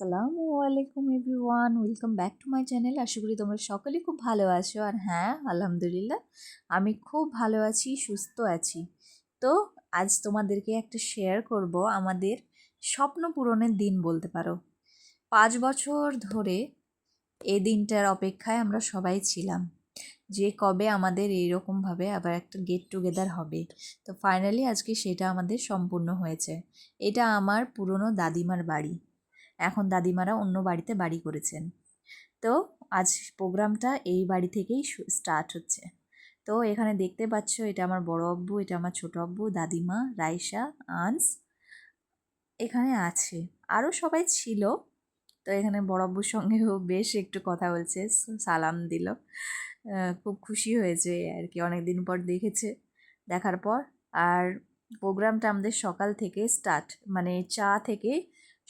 আসসালামু আলাইকুম everyone, welcome back to my channel. আশা করি তোমরা সকলে খুব ভালো আছো। আর হ্যাঁ আলহামদুলিল্লাহ, আমি খুব ভালো আছি, সুস্থ আছি। তো আজ তোমাদেরকে একটা শেয়ার করব আমাদের স্বপ্ন পূরণের দিন বলতে পারো। পাঁচ বছর ধরে এই দিনটার অপেক্ষায় আমরা সবাই ছিলাম যে কবে আমাদের এইরকমভাবে আবার একটা গেট টুগেদার হবে। তো ফাইনালি আজকে সেটা আমাদের সম্পূর্ণ হয়েছে। এটা আমার পুরনো দাদিমার বাড়ি। এখন দাদিমারা অন্য বাড়িতে বাড়ি করেছেন। তো আজ প্রোগ্রামটা এই বাড়ি থেকেই স্টার্ট হচ্ছে। তো এখানে দেখতে পাচ্ছ, এটা আমার বড় আব্বু, এটা আমার ছোট আব্বু, দাদিমা রাইসা আনস এখানে আছে। আরও সবাই ছিল। তো এখানে বড় আব্বুর সঙ্গেও বেশ একটু কথা বলছে সালাম দিল। খুব খুশি হয়েছে আর কি অনেক দিন পর দেখেছে, দেখার পর। আর প্রোগ্রামটা আমাদের সকাল থেকে স্টার্ট মানে চা থেকে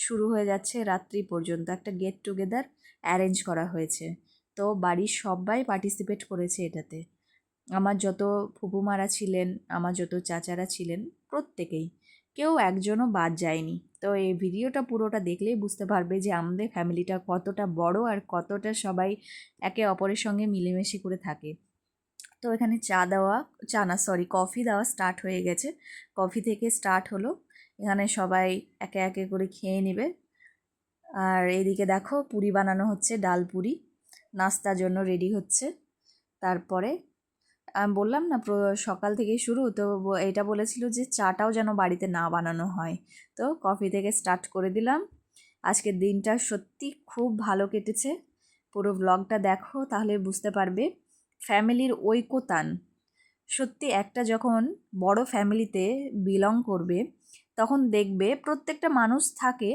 শুরু হয়ে যাচ্ছে রাত্রি পর্যন্ত। একটা গেট টুগেদার অ্যারেঞ্জ করা হয়েছে। তো বাড়ির সবাই পার্টিসিপেট করেছে এটাতে। আমার যত ফুপুমারা ছিলেন, আমার যত চাচারা ছিলেন, প্রত্যেকেই। কেউ একজনও বাদ যায়নি। তো এই ভিডিওটা পুরোটা দেখলেই বুঝতে পারবে যে আমাদের ফ্যামিলিটা কতটা বড় আর কতটা সবাই একে অপরের সঙ্গে মিলেমিশে করে থাকে। তো এখানে চা দেওয়া, চা না সরি কফি দেওয়া স্টার্ট হয়ে গেছে। কফি থেকে স্টার্ট হলো। এখানে সবাই একে একে করে খেয়ে নেবে। আর এদিকে দেখো পুরি বানানো হচ্ছে, ডাল পুরি। নাস্তার জন্য রেডি হচ্ছে। তারপরে, আমি বললাম না সকাল থেকে শুরু, তো এটা বলেছিল যে চাটাও যেন বাড়িতে না বানানো হয়। তো কফি থেকে স্টার্ট করে দিলাম। আজকের দিনটা সত্যি খুব ভালো কেটেছে। পুরো ব্লগটা দেখো, তাহলে বুঝতে পারবে। ফ্যামিলির ঐক্যতান সত্যি একটা যখন বড় ফ্যামিলিতে বিলং করবে তখন দেখবে প্রত্যেকটা মানুষ থাকে,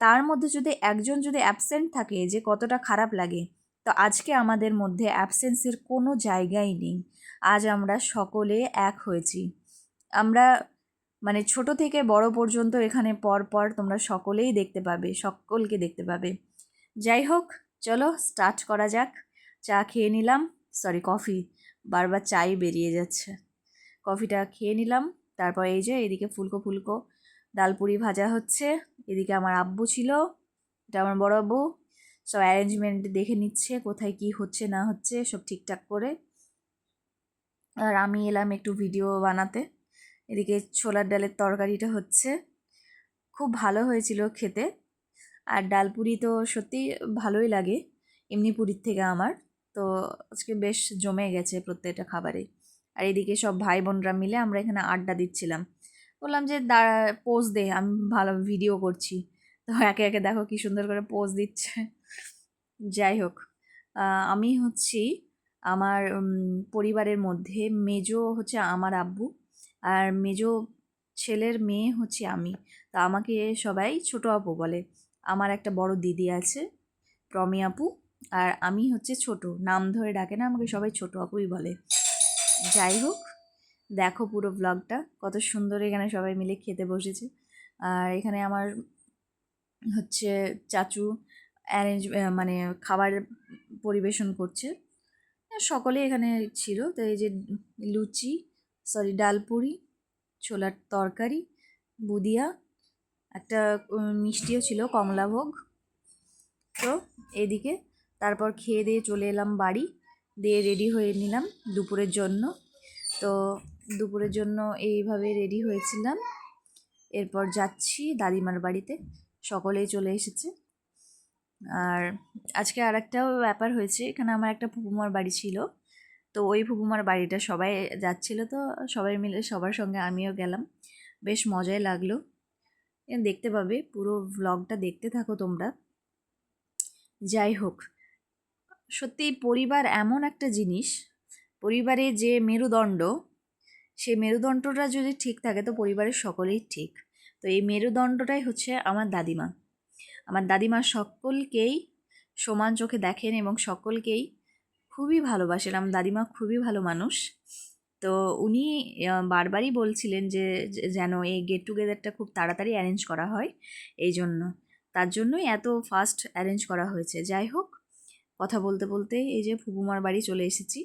তার মধ্যে যদি একজন যদি অ্যাবসেন্ট থাকে যে কতটা খারাপ লাগে, তো আজকে আমাদের মধ্যে অ্যাবসেন্সের কোনো জায়গাই নেই। আজ আমরা সকলে এক হয়েছি। আমরা মানে ছোট থেকে বড় পর্যন্ত এখানে পর পর তোমরা সকলেই দেখতে পাবে, সকলকে দেখতে পাবে। যাই হোক, চলো স্টার্ট করা যাক। চা খেয়ে নিলাম। সরি কফি বারবার চাই বেরিয়ে যাচ্ছে। কফিটা খেয়ে নিলাম। তারপর এই যে এদিকে ফুলকো ফুলকো। ডালপুরি ভাজা হচ্ছে। এদিকে আমার আব্বু ছিল, এটা আমার বড় আব্বু। সব অ্যারেঞ্জমেন্ট দেখে নিচ্ছে, কোথায় কি হচ্ছে, না হচ্ছে, সব ঠিকঠাক করে। আর আমি এলাম একটু ভিডিও বানাতে। এদিকে ছোলার ডালের তরকারিটা হচ্ছে। খুব ভালো হয়েছিল খেতে। আর ডালপুরি তো সত্যি ভালোই লাগে, এমনি পুরীর থেকে আমার। তো আজকে বেশ জমে গেছে প্রত্যেকটা খাবারে। আর এদিকে সব ভাই বোনরা মিলে আমরা এখানে আড্ডা দিচ্ছিলাম। বললাম যে, দাঁড়া পোজ দে, আমি ভালো ভিডিও করছি। তো একে একে দেখো কি সুন্দর করে পোজ দিচ্ছে। যাই হোক আমি হচ্ছি আমার পরিবারের মধ্যে মেজো হচ্ছে আমার আব্বু আর মেজো ছেলের মেয়ে হচ্ছে আমি। তা আমাকে সবাই ছোট আপু বলে। আমার একটা বড় দিদি আছে, প্রমি আপু, আর আমি হচ্ছে ছোট। নাম ধরে ডাকে না, আমাকে সবাই ছোট আপুই বলে। যাই হোক দেখো পুরো ব্লগটা কত সুন্দর এখানে সবাই মিলে খেতে বসেছে। আর এখানে আমার হচ্ছে চাচু অ্যারেঞ্জ মানে খাবার পরিবেশন করছে। সকলে এখানে ছিল, তো এই যে লুচি সরি ডালপুরি ছোলার তরকারি, বুদিয়া, একটা মিষ্টিও ছিল কমলাভোগ তো এদিকে তারপর খেয়ে দিয়ে চলে এলাম বাড়ি, দিয়ে রেডি হয়ে নিলাম দুপুরের জন্য। তো দুপুরের জন্য এইভাবে রেডি হয়েছিলাম। এরপর যাচ্ছি দাদিমার বাড়িতে, সকলেই চলে এসেছে। আর আজকে আর একটাও ব্যাপার হয়েছে, এখানে আমার একটা ফুপুমার বাড়ি ছিল। তো ওই ফুপুমার বাড়িটা সবাই যাচ্ছিল তো সবাই মিলে সবার সঙ্গে আমিও গেলাম। বেশ মজাই লাগল। দেখতে পাবে, পুরো ভ্লগটা দেখতে থাকো তোমরা। যাই হোক, সত্যি পরিবার এমন একটা জিনিস পরিবারে যে মেরুদণ্ড, সেই মেরুদণ্ডটা যদি ঠিক থাকে, তো পরিবারের সকলেই ঠিক। তো এই মেরুদণ্ডটাই হচ্ছে আমার দাদিমা। আমার দাদিমা সকলকেই সমান চোখে দেখেন এবং সকলকেই খুবই ভালোবাসেন। আমার দাদিমা খুবই ভালো মানুষ। তো উনি বারবারই বলছিলেন যে যেন এই গেট টুগেদারটা খুব তাড়াতাড়ি অ্যারেঞ্জ করা হয়। এই জন্য। তার জন্যই এত ফাস্ট অ্যারেঞ্জ করা হয়েছে। যাই হোক, কথা বলতে বলতে এই যে ফুপুমার বাড়ি চলে এসেছি।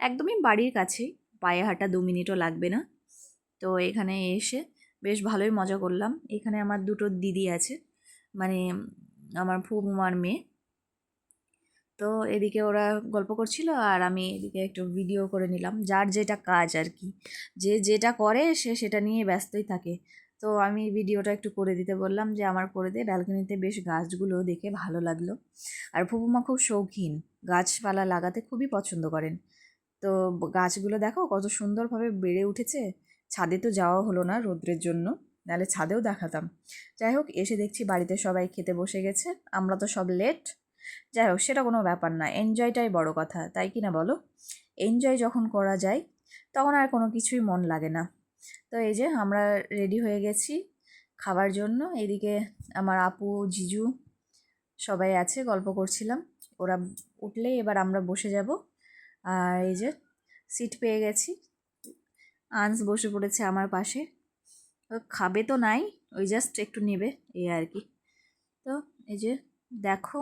একদমই বাড়ির কাছে। পায়ে হাঁটা দু মিনিটও লাগবে না। তো এখানে এসে বেশ ভালোই মজা করলাম। এখানে আমার দুটো দিদি আছে মানে আমার ফুমার মেয়ে। তো এদিকে ওরা গল্প করছিল আর আমি এদিকে একটু ভিডিও করে নিলাম। যার যেটা কাজ আর কি। যে যেটা করে সে সেটা নিয়ে ব্যস্তই থাকে। তো আমি ভিডিওটা একটু করে দিতে বললাম যে, আমার করে দে। ব্যালকনিতে বেশ গাছগুলো দেখে ভালো লাগল। আর ফুপুমা খুব শৌখিন। গাছপালা লাগাতে খুবই পছন্দ করেন। তো গাছগুলো দেখো কত সুন্দরভাবে বেড়ে উঠেছে। ছাদে তো যাওয়া হলো না রৌদ্রের জন্য, নাহলে ছাদেও দেখাতাম। যাই হোক, এসে দেখছি বাড়িতে সবাই খেতে বসে গেছে, আমরা তো সব লেট যাই হোক, সেটা কোনো ব্যাপার না এনজয়টাই বড় কথা, তাই কি না বলো? এনজয় যখন করা যায়, তখন আর কোনো কিছুই মন লাগে না। তো এই যে, আমরা রেডি হয়ে গেছি খাবার জন্য, এদিকে আমার আপু, জিজু সবাই আছে, গল্প করছিলাম। ওরা উঠলেই এবার আমরা বসে যাব। আর এই যে সিট পেয়ে গেছি। আনস বসে পড়েছে আমার পাশে। তো খাবে তো নাই, ওই জাস্ট একটু নেবে, এই আর কি। তো এই যে দেখো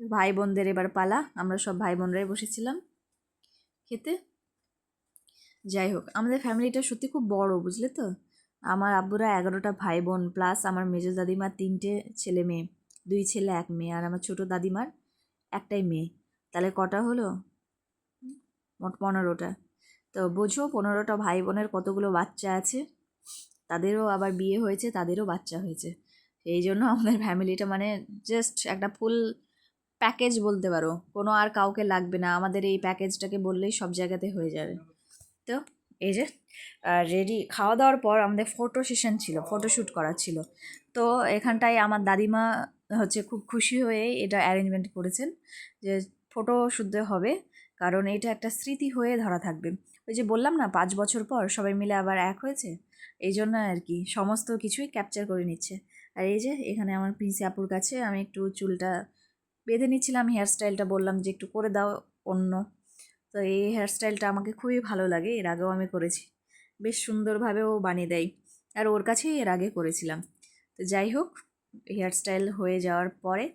ভাই বোনদের এবার পালা, আমরা সব ভাই বোনরাই বসেছিলাম খেতে। যাই হোক, আমাদের ফ্যামিলিটা সত্যি খুব বড়, বুঝলে তো? আমার আব্বুরা এগারোটা ভাই বোন প্লাস আমার মেজো দাদিমার তিনটে ছেলে মেয়ে, দুই ছেলে, এক মেয়ে, আর আমার ছোটো দাদিমার একটাই মেয়ে। তাহলে কটা হলো? মোট পনেরোটা। তো বোঝো, পনেরোটা ভাই বোনের কতগুলো বাচ্চা আছে? তাদেরও আবার বিয়ে হয়েছে, তাদেরও বাচ্চা হয়েছে। এই জন্য আমাদের ফ্যামিলিটা মানে জাস্ট একটা ফুল প্যাকেজ বলতে পারো। কোনো আর কাউকে লাগবে না। আমাদের এই প্যাকেজটাকে বললেই সব জায়গাতে হয়ে যাবে। তো এই যে রেডি খাওয়া দাওয়ার পর আমাদের ফটো সেশন ছিল ফটোশ্যুট করা ছিল। তো এখানটায় আমার দাদিমা হচ্ছে খুব খুশি হয়ে এটা অ্যারেঞ্জমেন্ট করেছেন যে ফটো শুদ্ধ হবে। কারণ এটা একটা স্মৃতি হয়ে ধরা থাকবে। ওই যে বললাম না, পাঁচ বছর পর সবাই মিলে আবার এক হয়েছে এই জন্য আর কি সমস্ত কিছুই ক্যাপচার করে নিচ্ছে। আর এই যে এখানে আমার প্রিন্সি আপুর কাছে আমি একটু চুলটা বেঁধে নিচ্ছিলাম হেয়ারস্টাইলটা বললাম যে একটু করে দাও অন্য। তো এই হেয়ারস্টাইলটা আমাকে খুবই ভালো লাগে, এর আগেও আমি করেছি। বেশ সুন্দরভাবে ও বানিয়ে দেয়। আর ওর কাছেই এর আগে করেছিলাম। তো যাই হোক হেয়ারস্টাইল হয়ে যাওয়ার পরে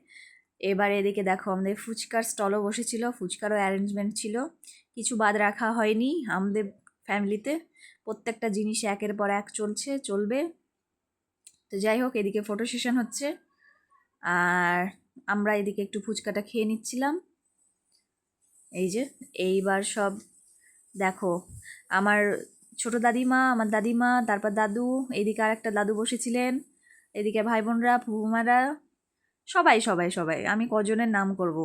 এবার এদিকে দেখো আমাদের ফুচকার স্টলও বসেছিল, ফুচকারও অ্যারেঞ্জমেন্ট ছিল। কিছু বাদ রাখা হয়নি আমাদের ফ্যামিলিতে প্রত্যেকটা জিনিস একের পর এক চলছে, চলবে। তো যাই হোক, এদিকে ফটো সেশন হচ্ছে। আর আমরা এদিকে একটু ফুচকাটা খেয়ে নিচ্ছিলাম। এই যে, এইবার সব দেখো, আমার ছোট দাদিমা, আমার দাদিমা, তারপর দাদু, এদিকে আর একটা দাদু বসেছিলেন। এদিকে ভাই বোনরা ফুমারা সবাই সবাই সবাই। আমি কজনের নাম করব?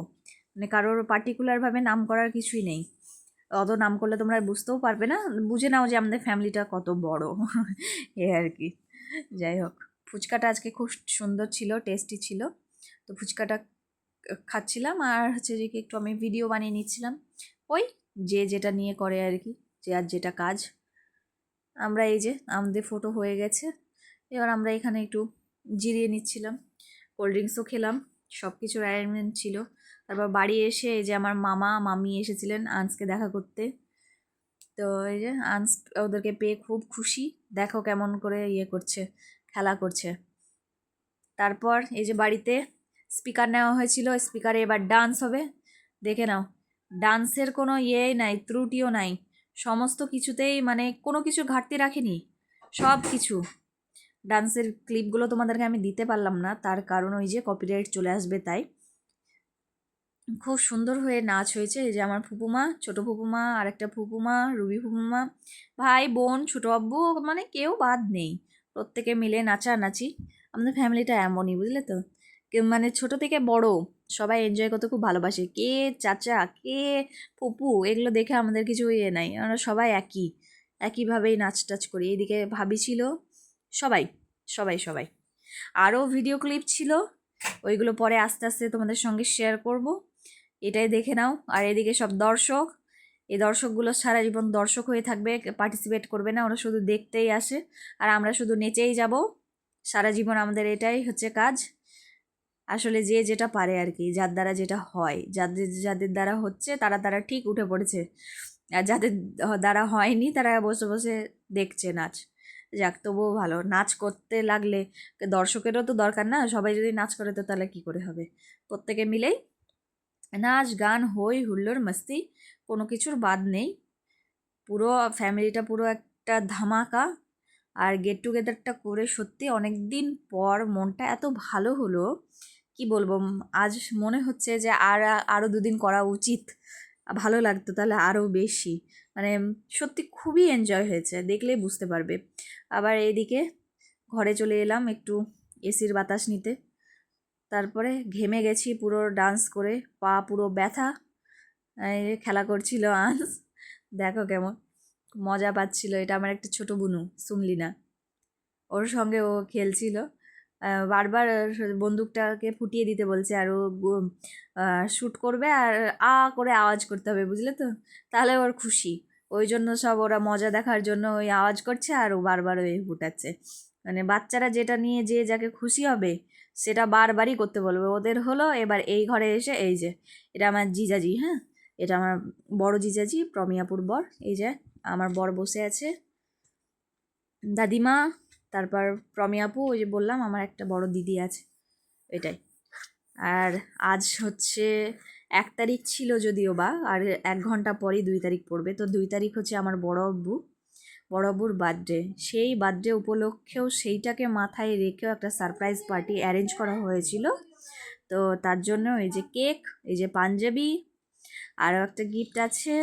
মানে কারোর পার্টিকুলারভাবে নাম করার কিছুই নেই। অত নাম করলে তোমরা বুঝতেও পারবে না। বুঝে নাও যে আমাদের ফ্যামিলিটা কত বড়। এ আর কি। যাই হোক। ফুচকাটা আজকে খুব সুন্দর ছিল টেস্টি ছিল। তো ফুচকাটা খাচ্ছিলাম। আর হচ্ছে যে কি একটু আমি ভিডিও বানিয়ে নিচ্ছিলাম। ওই যে যেটা নিয়ে করে আর কি, যে আর যেটা কাজ। আমরা এই যে, আমাদের ফটো হয়ে গেছে। এবার আমরা এখানে একটু জিরিয়ে নিচ্ছিলাম। কোল্ড ড্রিঙ্কসও খেলাম সব কিছুর অ্যারেঞ্জমেন্ট ছিল। তারপর বাড়ি এসে এই যে আমার মামা মামি এসেছিলেন আন্সকে দেখা করতে। তো এই যে আন্স ওদেরকে পেয়ে খুব খুশি, দেখো কেমন করে ইয়ে করছে, খেলা করছে। তারপর এই যে বাড়িতে স্পিকার নেওয়া হয়েছিল স্পিকারে এবার ডান্স হবে। দেখে নাও ডান্সের কোনো ইয়ে নাই, ত্রুটিও নাই। সমস্ত কিছুতেই মানে কোনো কিছু ঘাটতি রাখেনি সব কিছু ডান্সের ক্লিপগুলো তোমাদেরকে আমি দিতে পারলাম না, তার কারণ ওই যে কপিরাইট চলে আসবে তাই। খুব সুন্দর হয়ে নাচ হয়েছে, এই যে আমার ফুপুমা, ছোটো ফুপুমা আর একটা ফুপুমা, রুবি ফুপুমা, ভাই, বোন, ছোটো আব্বু মানে কেউ বাদ নেই, প্রত্যেকে মিলে নাচানাচি আমাদের ফ্যামিলিটা এমনই, বুঝলে তো? মানে ছোট থেকে বড়, সবাই এনজয় করতে খুব ভালোবাসে, কে চাচা, কে ফুপু, এগুলো দেখে আমাদের কিছু ইয়ে নাই, আমরা সবাই একই, একইভাবেই নাচ টাচ করি, এইদিকে ভাবি ছিল সবাই সবাই সবাই। আরও ভিডিও ক্লিপ ছিল, ওইগুলো পরে আস্তে আস্তে তোমাদের সঙ্গে শেয়ার করব। এটাই দেখে নাও। আর এদিকে সব দর্শক, এই দর্শকগুলো সারা জীবন দর্শক হয়ে থাকবে পার্টিসিপেট করবে না, ওরা শুধু দেখতেই আসে। আর আমরা শুধু নেচেই যাব। সারা জীবন আমাদের এটাই হচ্ছে কাজ। আসলে যে যেটা পারে আর কি, যার দ্বারা যেটা হয়, যাদের যাদের দ্বারা হচ্ছে, তারা তারা ঠিক উঠে পড়েছে। আর যাদের দ্বারা হয়নি, তারা বসে বসে দেখছে নাচ। যাক, তবুও ভালো। নাচ করতে লাগলে দর্শকেরও তো দরকার না? সবাই যদি নাচ করে তো তাহলে কী করে হবে? প্রত্যেকে মিলেই নাচ, গান হই হুল্লোড়, মস্তি, কোনো কিছুর বাদ নেই। পুরো ফ্যামিলিটা পুরো একটা ধামাকা। আর গেট টুগেদারটা করে সত্যি অনেক দিন পর মনটা এত ভালো হলো, কি বলব? আজ মনে হচ্ছে যে আর, আরও দুদিন করা উচিত। ভালো লাগতো তাহলে আরও বেশি। মানে সত্যি খুবই এনজয় হয়েছে, দেখলেই বুঝতে পারবে। আবার এইদিকে ঘরে চলে এলাম একটু এসির বাতাস নিতে। তারপরে ঘেমে গেছি পুরো ডান্স করে, পা পুরো ব্যথা। খেলা করছিল আঁস দেখো কেমন। মজা পাচ্ছিল, এটা আমার একটা ছোট বুনু শুনলি না ওর সঙ্গে ও খেলছিল। বারবার বন্দুকটাকে ফুটিয়ে দিতে বলছে, আর ও শ্যুট করবে আর আ করে আওয়াজ করতে হবে, বুঝলে তো? তাহলে ওর খুশি। ওই জন্য সব ওরা মজা দেখার জন্য ওই আওয়াজ করছে আর ও বারবার ওই ফুটাচ্ছে। মানে বাচ্চারা যেটা নিয়ে যে যাকে খুশি হবে, সেটা বারবারই করতে বলবে। ওদের হলো এবার এই ঘরে এসে, এই যে, এটা আমার জিজাজি হ্যাঁ? এটা আমার বড় জিজাজি, প্রমিয়াপুর বর। এই যে, আমার বর বসে আছে। দাদিমা তারপর প্রমি আপু, ওই যে বললাম, আমার একটা বড় দিদি আছে। এটাই। আর আজ হচ্ছে এক তারিখ ছিল যদিও বা, আর এক ঘণ্টা পরেই দুই তারিখ পড়বে। তো দুই তারিখ হচ্ছে আমার বড় আব্বু, বড় আব্বুর বার্থডে। সেই বার্থডে উপলক্ষেও সেইটাকে মাথায় রেখেও একটা সারপ্রাইজ পার্টি অ্যারেঞ্জ করা হয়েছিল। তো তার জন্য এই যে কেক, এই যে পাঞ্জাবি, আরও একটা গিফট আছে।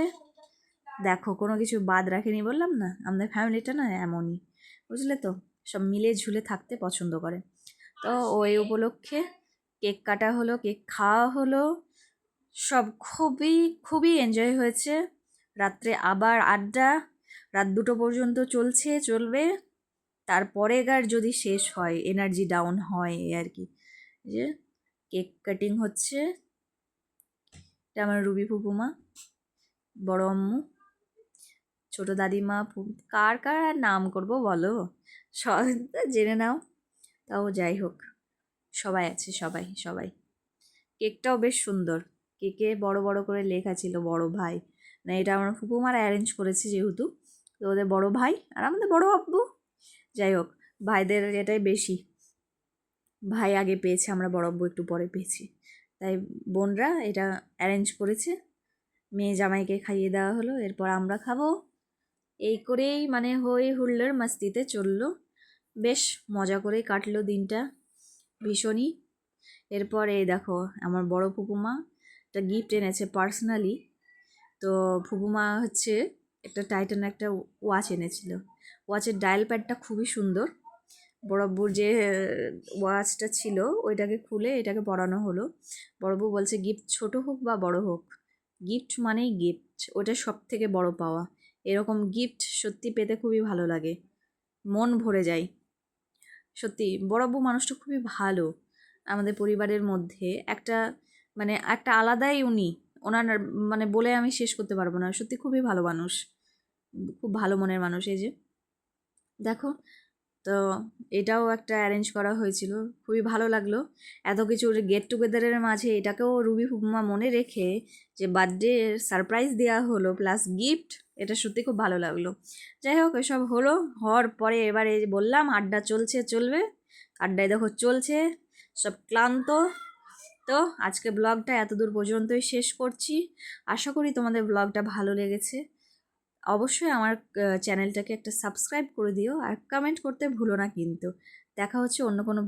দেখো, কোনো কিছু বাদ রাখেনি বললাম না? আমাদের ফ্যামিলিটা না এমনই, বুঝলে তো? সব মিলে ঝুলে থাকতে পছন্দ করে। তো ওই উপলক্ষে কেক কাটা হলো কেক খাওয়া হলো। সব খুবই খুবই এনজয় হয়েছে। রাত্রে আবার আড্ডা রাত দুটো পর্যন্ত চলছে চলবে। তারপরে গার যদি শেষ হয় এনার্জি ডাউন হয় এই আর কি। যে কেক কাটিং হচ্ছে। এটা আমার রুবি ফুপুমা বড় আম্মু। ছোট দাদিমা কার কার আর নাম করব বলো? সব জেনে নাও। তাও যাই হোক, সবাই আছে, সবাই সবাই। কেকটাও বেশ সুন্দর। কেকে বড় বড় করে লেখা ছিল, বড় ভাই। না এটা আমার ফুপুমারা অ্যারেঞ্জ করেছে যেহেতু। তো ওদের বড় ভাই আর আমাদের বড় আব্বু যাই হোক, ভাইদের এটাই বেশি। ভাই আগে পেয়েছে, আমরা বড় আব্বু একটু পরে পেয়েছি। তাই বোনরা এটা অ্যারেঞ্জ করেছে। মেয়ে জামাইকে খাইয়ে দেওয়া হলো, এরপর আমরা খাব। এই করেই মানে হই হুল্লোড় মাস্তিতে চলল। বেশ মজা করেই কাটলো দিনটা। ভীষণই। এরপর দেখো, আমার বড় ফুপুমা একটা গিফট এনেছে পার্সোনালি তো ফুপুমা হচ্ছে একটা টাইটান একটা ওয়াচ এনেছিল। ওয়াচের ডায়াল প্যাডটা খুবই সুন্দর। বড়ব্বুর যে ওয়াচটা ছিল, ওইটাকে খুলে এটাকে পরানো হলো। বড়বু বলছে গিফট ছোট হোক বা বড় হোক গিফট মানেই গিফট ওটা সব থেকে বড় পাওয়া। এরকম গিফট সত্যি পেতে খুবই ভালো লাগে। মন ভরে যায়। সত্যি বড়ব্বু মানুষটা খুবই ভালো। আমাদের পরিবারের মধ্যে একটা মানে একটা আলাদাই উনি। ওনার মানে বলে আমি শেষ করতে পারব না। সত্যি খুবই ভালো মানুষ। খুব ভালো মনের মানুষ এই যে। দেখো, তো এটাও একটা অ্যারেঞ্জ করা হয়েছিল। খুবই ভালো লাগল। এত কিছুর গেট টুগেদারের মাঝে এটাকেও রুবি হুমা মনে রেখে যে বার্থডে সারপ্রাইজ দেওয়া হলো প্লাস গিফট এটা সত্যি খুব ভালো লাগল। যাই হোক, এসব হলো। হওয়ার পরে এবারে বললাম, আড্ডা চলছে, চলবে। আড্ডায় দেখো চলছে, সব ক্লান্ত। তো আজকে ব্লগটা এত দূর পর্যন্তই শেষ করছি। আশা করি তোমাদের ব্লগটা ভালো লেগেছে। অবশ্যই আমার চ্যানেলটাকে একটা সাবস্ক্রাইব করে দিও আর কমেন্ট করতে ভুলো না কিন্তু। দেখা হচ্ছে অন্য কোনো